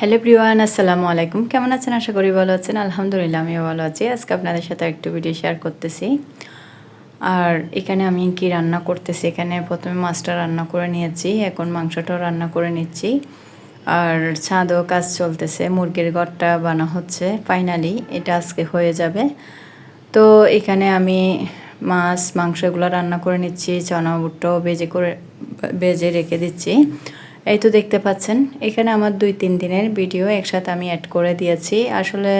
Hello Priyan আসসালামু আলাইকুম কেমন আছেন? আশা করি ভালো আছেন। আলহামদুলিল্লাহ, আমিও ভালো আছি। আজকে আপনাদের সাথে একটু ভিডিও শেয়ার করতেছি। আর এখানে আমি কি রান্না করতেছি? এখানে প্রথমে মাছটা রান্না করে নিয়েছি। এখন মাংসটাও রান্না করে নিচ্ছি। আর ছাদও কাজ চলতেছে। মুরগির ঘরটা বানা হচ্ছে ফাইনালি এটা আজকে হয়ে যাবে। তো এখানে আমি মাছ, মাংস এগুলো রান্না করে নিচ্ছি। চনা বুটটাও বেজে করে, বেজে রেখে দিচ্ছি। এই তো দেখতে পাচ্ছেন, এখানে আমার দুই, তিন দিনের ভিডিও একসাথে আমি অ্যাড করে দিয়েছি। আসলে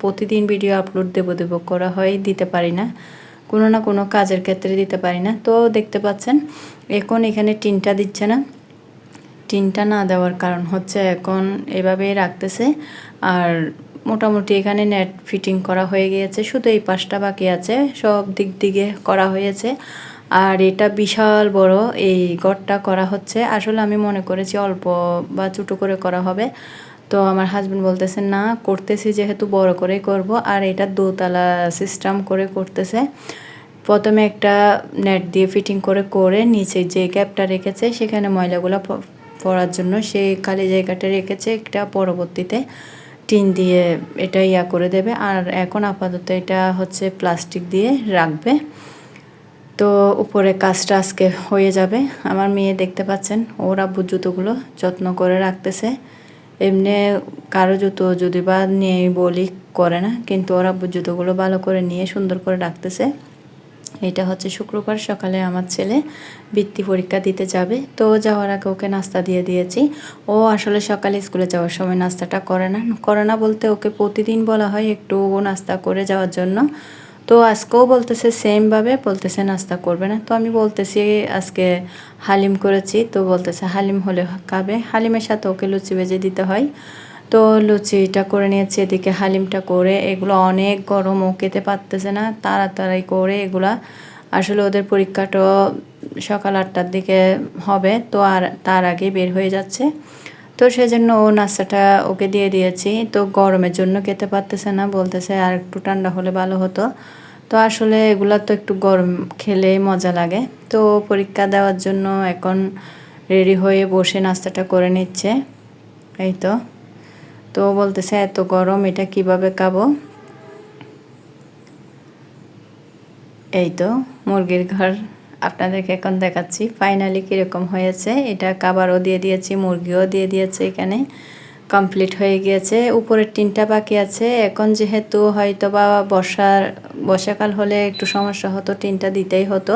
প্রতিদিন ভিডিও আপলোড দেব দেব করা হয়, দিতে পারি না। কোনো না কোনো কাজের ক্ষেত্রে দিতে পারি না। তো দেখতে পাচ্ছেন, এখন এখানে টিনটা দিচ্ছে না। টিনটা না দেওয়ার কারণ হচ্ছে এখন এভাবে রাখতেছে। আর মোটামুটি এখানে নেট ফিটিং করা হয়ে গিয়েছে, শুধু এই পাশটা বাকি আছে, সব দিক দিকে করা হয়েছে। আর এটা বিশাল বড়, এই গড়টা করা হচ্ছে। আসলে আমি মনে করেছি অল্প বা ছোটো করে করা হবে। তো আমার হাজব্যান্ড বলতেছে, না, করতেছি যেহেতু বড় করেই করব। আর এটা দোতলা সিস্টেম করে করতেছে। প্রথমে একটা নেট দিয়ে ফিটিং করে করে নিচে যে গ্যাপটা রেখেছে, সেখানে ময়লাগুলো পড়ার জন্য সেই খালি জায়গাটা রেখেছে একটা পরবর্তীতে। টিন দিয়ে এটা ইয়া করে দেবে। আর এখন আপাতত এটা হচ্ছে প্লাস্টিক দিয়ে রাখবে। তো উপরে কাজটা আজকে হয়ে যাবে। আমার মেয়ে দেখতে পাচ্ছেন, ওর আব্বুর জুতোগুলো যত্ন করে রাখতেছে। এমনি কারও জুতো যদি বা নিয়ে বলি করে না, কিন্তু ওর আব্বুর জুতোগুলো ভালো করে নিয়ে সুন্দর করে রাখতেছে। এটা হচ্ছে শুক্রবার সকালে আমার ছেলে বৃত্তি পরীক্ষা দিতে যাবে। তো যাওয়ার আগে ওকে নাস্তা দিয়ে দিয়েছি। ও আসলে সকালে স্কুলে যাওয়ার সময় নাস্তাটা করে না। করে না বলতে ওকে প্রতিদিন বলা হয় একটু নাস্তা করে যাওয়ার জন্য। তো আজকেও বলতেছে সেমভাবে বলতেছে নাস্তা করবে না। তো আমি বলতেছি, আজকে হালিম করেছি, তো বলতেছে হালিম হলে খাবে। হালিমের সাথে ওকে লুচি ভেজে দিতে হয়। তো লুচিটা করে নিয়েছি, এদিকে হালিমটা করে, এগুলো অনেক গরম, ও খেতে পারতেছে না, তাড়াতাড়ি করে এগুলা। আসলে ওদের পরীক্ষাটাও সকাল আটটার দিকে হবে, তো আর তার আগে বের হয়ে যাচ্ছে। তো সেজন্য ও নাস্তাটা ওকে দিয়ে দিয়েছি, তো গরমের জন্য খেতে পারতেছে না, বলতেছে আর একটু ঠান্ডা হলে ভালো হতো। তো আসলে এগুলো তো একটু গরম খেলেই মজা লাগে। তো পরীক্ষা দেওয়ার জন্য এখন রেডি হয়ে বসে নাস্তাটা করে নিচ্ছে। এই তো। তো বলতেছে, এত গরম, এটা কীভাবে খাব? এই তো, মুরগির ঘর আপনাদেরকে এখন দেখাচ্ছি। ফাইনালি কীরকম হয়েছে, এটা কাবারও দিয়ে দিয়েছি, মুরগিও দিয়ে দিয়েছে এখানে। কমপ্লিট হয়ে গিয়েছে। উপরের টিনটা বাকি আছে। এখন যেহেতু হয়তো বা বর্ষার, বর্ষাকাল হলে একটু সমস্যা হতো টিনটা দিতেই হতো।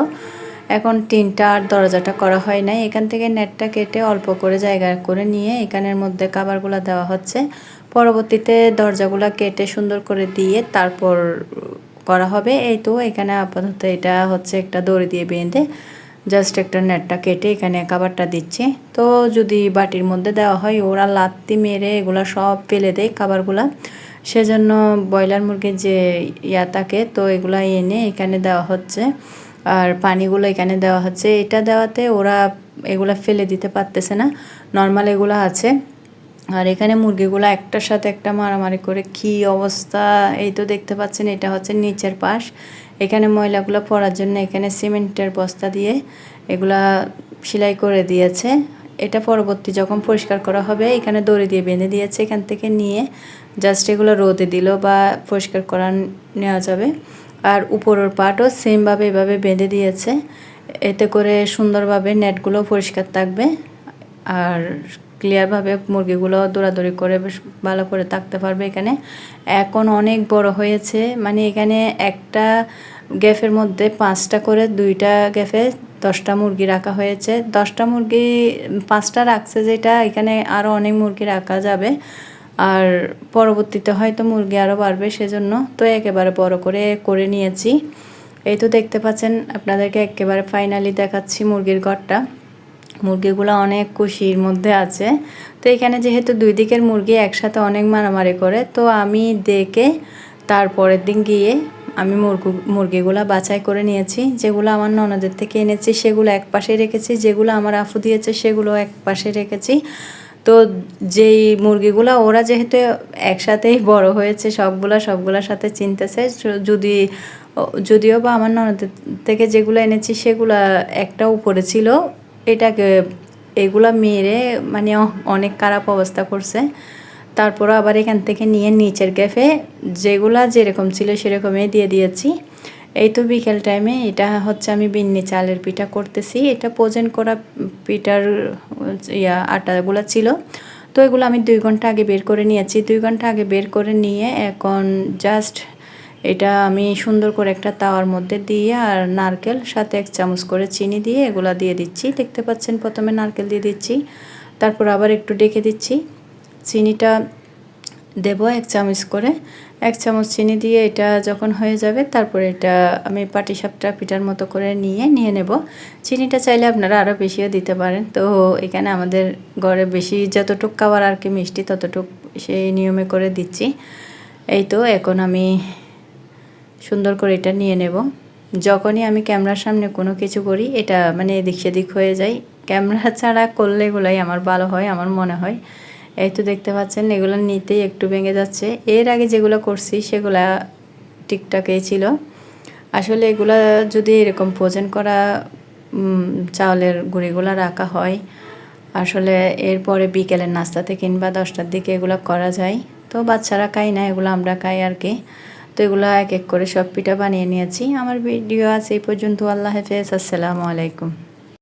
এখন টিনটা আর দরজাটা করা হয় নাই। এখান থেকে নেটটা কেটে অল্প করে জায়গা করে নিয়ে এখানের মধ্যে কাবারগুলো দেওয়া হচ্ছে। পরবর্তীতে দরজাগুলো কেটে সুন্দর করে দিয়ে তারপর করা হবে। এই তো এখানে আপাতত এটা হচ্ছে একটা দড়ি দিয়ে বেঁধে জাস্ট একটা নেটটা কেটে এখানে খাবারটা দিচ্ছি। তো যদি বাটির মধ্যে দেওয়া হয়, ওরা লাত্তি মেরে এগুলা সব ফেলে দেয় খাবারগুলা সেজন্য ব্রয়লার মুরগির যে ইয়া থাকে, তো এগুলা এনে এখানে দেওয়া হচ্ছে। আর পানিগুলো এখানে দেওয়া হচ্ছে। এটা দেওয়াতে ওরা এগুলা ফেলে দিতে পারতেছে না। নর্মাল এগুলো আছে। আর এখানে মুরগিগুলো একটার সাথে একটা মারামারি করে কি অবস্থা? এই তো দেখতে পাচ্ছেন, এটা হচ্ছে নিচের পাশ। এখানে ময়লাগুলো পড়ার জন্য এখানে সিমেন্টের বস্তা দিয়ে এগুলা সেলাই করে দিয়েছে। এটা পরবর্তী যখন পরিষ্কার করা হবে, এখানে দড়ি দিয়ে বেঁধে দিয়েছে। এখান থেকে নিয়ে জাস্ট এগুলো রোদে দিল বা পরিষ্কার করা নেওয়া যাবে। আর উপরের পাটও সেমভাবে এভাবে বেঁধে দিয়েছে। এতে করে সুন্দরভাবে নেটগুলো পরিষ্কার থাকবে। আর ক্লিয়ারভাবে মুরগিগুলো দৌড়াদৌড়ি করে বেশ ভালো করে থাকতে পারবে এখানে। এখন অনেক বড় হয়েছে মানে এখানে একটা গ্যাফের মধ্যে পাঁচটা করে দুইটা গ্যাফে দশটা মুরগি রাখা হয়েছে। দশটা মুরগি, পাঁচটা রাখছে যেটা, এখানে আরও অনেক মুরগি রাখা যাবে। আর পরবর্তীতে হয়তো মুরগি আরও বাড়বে সেজন্য। তো একেবারে বড় করে করে নিয়েছি। এই তো দেখতে পাচ্ছেন, আপনাদেরকে একেবারে ফাইনালি দেখাচ্ছি মুরগির ঘরটা। মুরগিগুলো অনেক খুশির মধ্যে আছে। তো এখানে যেহেতু দুই দিকের মুরগি একসাথে অনেক মারামারি করে, তো আমি দেখে তারপরের দিন গিয়ে আমি মুরগু, মুরগিগুলো বাছাই করে নিয়েছি। যেগুলো আমার ননদের থেকে এনেছি, সেগুলো এক পাশে রেখেছি। যেগুলো আমার আফু দিয়েছে, সেগুলো এক পাশে রেখেছি। তো যেই মুরগিগুলো ওরা যেহেতু একসাথেই বড় হয়েছে, সবগুলা, সবগুলোর সাথে চিনতেছে। যদি যদিও বা আমার ননদের থেকে যেগুলো এনেছি, সেগুলো একটা উপরে ছিল। এটাকে এগুলা মেরে মানে অনেক খারাপ অবস্থা করছে। তারপর আবার এখান থেকে নিয়ে নিচের গ্যাফে যেগুলা যেরকম ছিল সেরকমই দিয়ে দিয়েছি। এই তো বিকেল টাইমে এটা হচ্ছে আমি বিন্নি চালের পিঠা করতেছি। এটা পোজেন করা পিঠার, ইয়া, আটাগুলো ছিল। তো এগুলো আমি দুই ঘণ্টা আগে বের করে নিয়েছি। দুই ঘণ্টা আগে বের করে নিয়ে এখন জাস্ট এটা আমি সুন্দর করে একটা তাওয়ার মধ্যে দিয়ে আর নারকেল, সাথে এক চামচ করে চিনি দিয়ে এগুলা দিয়ে দিচ্ছি। দেখতে পাচ্ছেন, প্রথমে নারকেল দিয়ে দিচ্ছি, তারপর আবার একটু ডেকে দিচ্ছি। চিনিটা দেব এক চামচ করে। এক চামচ চিনি দিয়ে এটা যখন হয়ে যাবে, তারপরে এটা আমি পাটিসাপটা পিঠার মতো করে নিয়ে নিয়ে নেব। চিনিটা চাইলে আপনারা আরও বেশিও দিতে পারেন। তো এখানে আমাদের ঘরে বেশি যতটুক খাবার আর কি মিষ্টি, ততটুক সেই নিয়মে করে দিচ্ছি। এই তো, এখন আমি সুন্দর করে এটা নিয়ে নেব। যখনই আমি ক্যামেরার সামনে কোনো কিছু করি, এটা মানে এদিক সেদিক হয়ে যায়। ক্যামেরা ছাড়া করলে এগুলাই আমার ভালো হয়, আমার মনে হয়। এই তো দেখতে পাচ্ছেন, এগুলো নিতেই একটু ভেঙে যাচ্ছে। এর আগে যেগুলো করছি, সেগুলা ঠিকঠাকই ছিল। আসলে এগুলা যদি এরকম ভোজন করা চাউলের গুঁড়িগুলো রাখা হয়, আসলে এরপরে বিকেলের নাস্তাতে কিংবা দশটার দিকে এগুলো করা যায়। তো বাচ্চারা খাই না, এগুলো আমরা খাই আর কি। তো এগুলো এক এক করে সব পিঠা বানিয়ে নিয়েছি। আমার ভিডিও আছে এই পর্যন্ত। আল্লাহ হাফেজ। আসসালামু আলাইকুম।